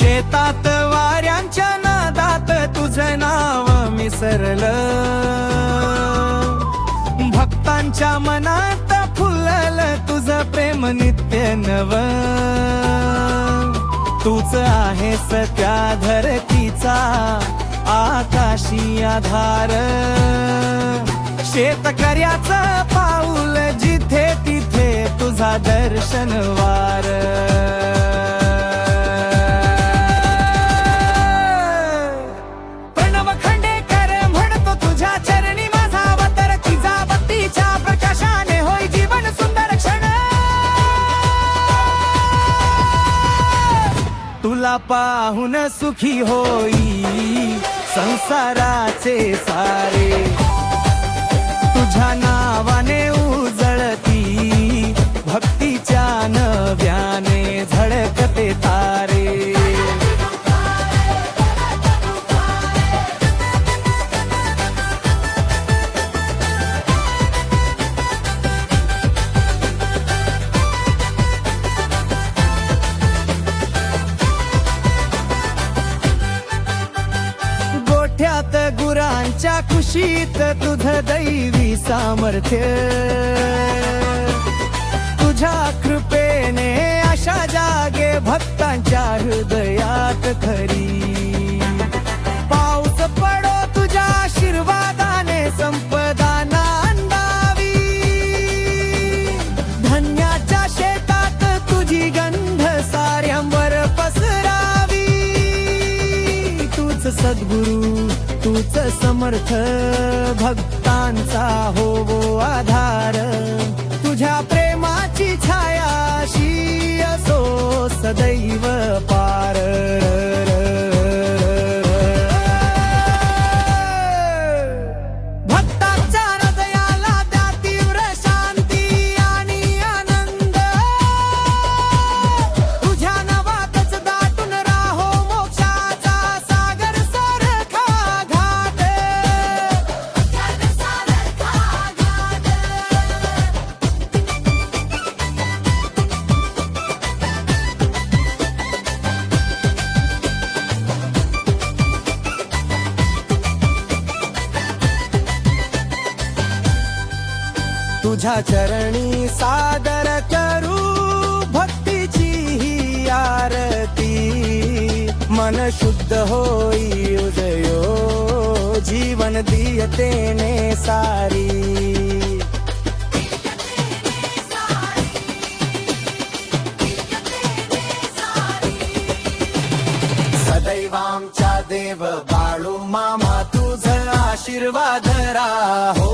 शेतात वाऱ्यांच्या नादात तुझं नाव मिसरल. भक्तांच्या मनात फुलल तुझं प्रेम नित्य नव. तूच आहे सत्या धरतीचा आकाशी आधार. शेतकऱ्याच पाऊल जिथे तिथे तुझा दर्शनवार तुला पाहून सुखी होई संसाराचे सारे गोठ्यात खुशीत तुझ दैवी सामर्थ्य. तुझ्या कृपेने अशा जागे भक्तांच्या हृदयात खरी तूच समर्थ भक्तांचा होवो आधार. तुझ्या प्रेमाची तुझ्या चरणी सादर करू भक्तीची ही आरती. मन शुद्ध होई उदयो जीवन दियतेने सारी. सदैवामच्या देव बाळू मामा तुझ आशीर्वाद राहो.